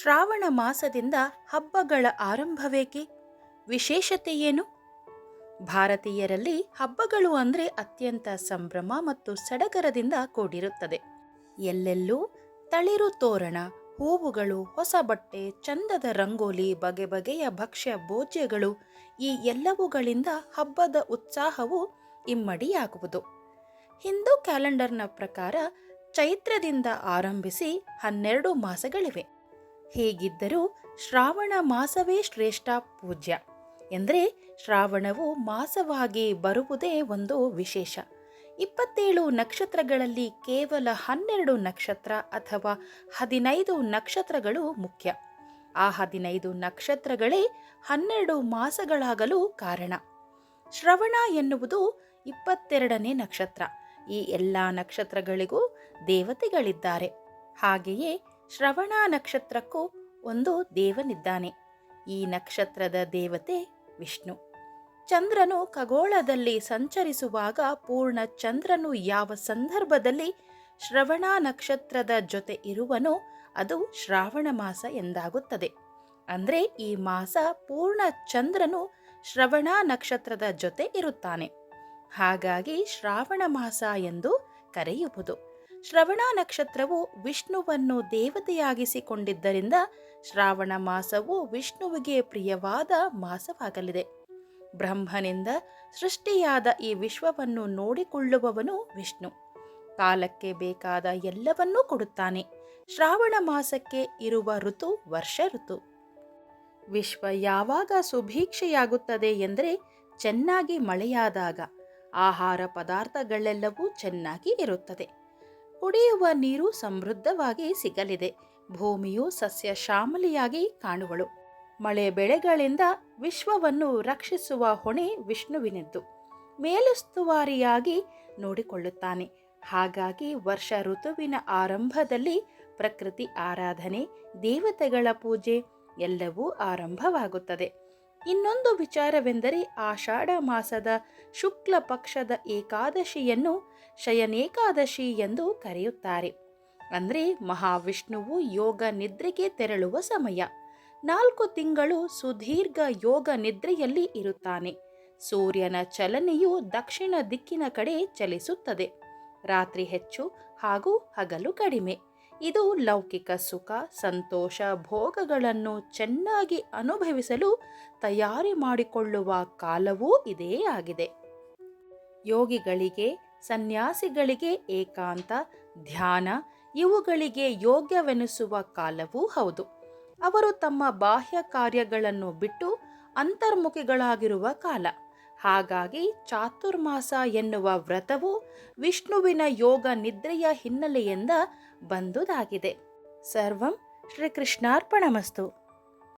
ಶ್ರಾವಣ ಮಾಸದಿಂದ ಹಬ್ಬಗಳ ಆರಂಭವೇಕೆ? ವಿಶೇಷತೆ ಏನು ಭಾರತೀಯರಲ್ಲಿ ಹಬ್ಬಗಳು ಅಂದರೆ ಅತ್ಯಂತ ಸಂಭ್ರಮ ಮತ್ತು ಸಡಗರದಿಂದ ಕೂಡಿರುತ್ತದೆ. ಎಲ್ಲೆಲ್ಲೂ ತಳಿರು ತೋರಣ, ಹೂವುಗಳು, ಹೊಸ ಬಟ್ಟೆ, ಚಂದದ ರಂಗೋಲಿ, ಬಗೆ ಬಗೆಯ ಭಕ್ಷ್ಯ ಭೋಜ್ಯಗಳು ಈ ಎಲ್ಲವುಗಳಿಂದ ಹಬ್ಬದ ಉತ್ಸಾಹವು ಇಮ್ಮಡಿಯಾಗುವುದು. ಹಿಂದೂ ಕ್ಯಾಲೆಂಡರ್ನ ಪ್ರಕಾರ ಚೈತ್ರದಿಂದ ಆರಂಭಿಸಿ ಹನ್ನೆರಡು ಮಾಸಗಳಿವೆ. ಹೀಗಿದ್ದರೂ ಶ್ರಾವಣ ಮಾಸವೇ ಶ್ರೇಷ್ಠ ಪೂಜ್ಯ. ಎಂದರೆ ಶ್ರಾವಣವು ಮಾಸವಾಗಿ ಬರುವುದೇ ಒಂದು ವಿಶೇಷ. ಇಪ್ಪತ್ತೇಳು ನಕ್ಷತ್ರಗಳಲ್ಲಿ ಕೇವಲ ಹನ್ನೆರಡು ನಕ್ಷತ್ರ ಅಥವಾ ಹದಿನೈದು ನಕ್ಷತ್ರಗಳು ಮುಖ್ಯ. ಆ ಹದಿನೈದು ನಕ್ಷತ್ರಗಳೇ ಹನ್ನೆರಡು ಮಾಸಗಳಾಗಲು ಕಾರಣ. ಶ್ರವಣ ಎನ್ನುವುದು ಇಪ್ಪತ್ತೆರಡನೇ ನಕ್ಷತ್ರ. ಈ ಎಲ್ಲ ನಕ್ಷತ್ರಗಳಿಗೂ ದೇವತೆಗಳಿದ್ದಾರೆ. ಹಾಗೆಯೇ ಶ್ರವಣ ನಕ್ಷತ್ರಕ್ಕೂ ಒಂದು ದೇವನಿದ್ದಾನೆ. ಈ ನಕ್ಷತ್ರದ ದೇವತೆ ವಿಷ್ಣು. ಚಂದ್ರನು ಖಗೋಳದಲ್ಲಿ ಸಂಚರಿಸುವಾಗ ಪೂರ್ಣ ಚಂದ್ರನು ಯಾವ ಸಂದರ್ಭದಲ್ಲಿ ಶ್ರವಣ ನಕ್ಷತ್ರದ ಜೊತೆ ಇರುವನೋ ಅದು ಶ್ರಾವಣ ಮಾಸ ಎಂದಾಗುತ್ತದೆ. ಅಂದರೆ ಈ ಮಾಸ ಪೂರ್ಣ ಚಂದ್ರನು ಶ್ರವಣ ನಕ್ಷತ್ರದ ಜೊತೆ ಇರುತ್ತಾನೆ. ಹಾಗಾಗಿ ಶ್ರಾವಣ ಮಾಸ ಎಂದು ಕರೆಯುವುದು. ಶ್ರವಣ ನಕ್ಷತ್ರವು ವಿಷ್ಣುವನ್ನು ದೇವತೆಯಾಗಿಸಿಕೊಂಡಿದ್ದರಿಂದ ಶ್ರಾವಣ ಮಾಸವು ವಿಷ್ಣುವಿಗೆ ಪ್ರಿಯವಾದ ಮಾಸವಾಗಲಿದೆ. ಬ್ರಹ್ಮನಿಂದ ಸೃಷ್ಟಿಯಾದ ಈ ವಿಶ್ವವನ್ನು ನೋಡಿಕೊಳ್ಳುವವನು ವಿಷ್ಣು. ಕಾಲಕ್ಕೆ ಬೇಕಾದ ಎಲ್ಲವನ್ನೂ ಕೊಡುತ್ತಾನೆ. ಶ್ರಾವಣ ಮಾಸಕ್ಕೆ ಇರುವ ಋತು ವರ್ಷ ಋತು. ವಿಶ್ವ ಯಾವಾಗ ಸುಭೀಕ್ಷೆಯಾಗುತ್ತದೆ ಎಂದರೆ ಚೆನ್ನಾಗಿ ಮಳೆಯಾದಾಗ. ಆಹಾರ ಪದಾರ್ಥಗಳೆಲ್ಲವೂ ಚೆನ್ನಾಗಿ ಇರುತ್ತದೆ. ಕುಡಿಯುವ ನೀರು ಸಮೃದ್ಧವಾಗಿ ಸಿಗಲಿದೆ. ಭೂಮಿಯು ಸಸ್ಯ ಶ್ಯಾಮಲಿಯಾಗಿ ಕಾಣುವಳು. ಮಳೆ ಬೆಳೆಗಳಿಂದ ವಿಶ್ವವನ್ನು ರಕ್ಷಿಸುವ ಹೊಣೆ ವಿಷ್ಣುವಿನದ್ದು. ಮೇಲುಸ್ತುವಾರಿಯಾಗಿ ನೋಡಿಕೊಳ್ಳುತ್ತಾನೆ. ಹಾಗಾಗಿ ವರ್ಷ ಋತುವಿನ ಆರಂಭದಲ್ಲಿ ಪ್ರಕೃತಿ ಆರಾಧನೆ, ದೇವತೆಗಳ ಪೂಜೆ ಎಲ್ಲವೂ ಆರಂಭವಾಗುತ್ತದೆ. ಇನ್ನೊಂದು ವಿಚಾರವೆಂದರೆ ಆಷಾಢ ಮಾಸದ ಶುಕ್ಲ ಪಕ್ಷದ ಏಕಾದಶಿಯನ್ನು ಶಯನೇಕಾದಶಿ ಎಂದು ಕರೆಯುತ್ತಾರೆ. ಅಂದರೆ ಮಹಾವಿಷ್ಣುವು ಯೋಗ ನಿದ್ರೆಗೆ ತೆರಳುವ ಸಮಯ. ನಾಲ್ಕು ತಿಂಗಳು ಸುದೀರ್ಘ ಯೋಗ ನಿದ್ರೆಯಲ್ಲಿ ಇರುತ್ತಾನೆ. ಸೂರ್ಯನ ಚಲನೆಯು ದಕ್ಷಿಣ ದಿಕ್ಕಿನ ಕಡೆ ಚಲಿಸುತ್ತದೆ. ರಾತ್ರಿ ಹೆಚ್ಚು ಹಾಗೂ ಹಗಲು ಕಡಿಮೆ. ಇದು ಲೌಕಿಕ ಸುಖ, ಸಂತೋಷ, ಭೋಗಗಳನ್ನು ಚೆನ್ನಾಗಿ ಅನುಭವಿಸಲು ತಯಾರಿ ಮಾಡಿಕೊಳ್ಳುವ ಕಾಲವೂ ಇದೇ ಆಗಿದೆ. ಯೋಗಿಗಳಿಗೆ, ಸನ್ಯಾಸಿಗಳಿಗೆ ಏಕಾಂತ, ಧ್ಯಾನ ಇವುಗಳಿಗೆ ಯೋಗ್ಯವೆನಿಸುವ ಕಾಲವೂ ಹೌದು. ಅವರು ತಮ್ಮ ಬಾಹ್ಯ ಕಾರ್ಯಗಳನ್ನು ಬಿಟ್ಟು ಅಂತರ್ಮುಖಿಗಳಾಗಿರುವ ಕಾಲ. ಹಾಗಾಗಿ ಚಾತುರ್ಮಾಸ ಎನ್ನುವ ವ್ರತವು ವಿಷ್ಣುವಿನ ಯೋಗ ನಿದ್ರೆಯ ಹಿನ್ನೆಲೆಯಿಂದ ಬಂದುದಾಗಿದೆ. ಸರ್ವಂ ಶ್ರೀಕೃಷ್ಣಾರ್ಪಣಮಸ್ತು.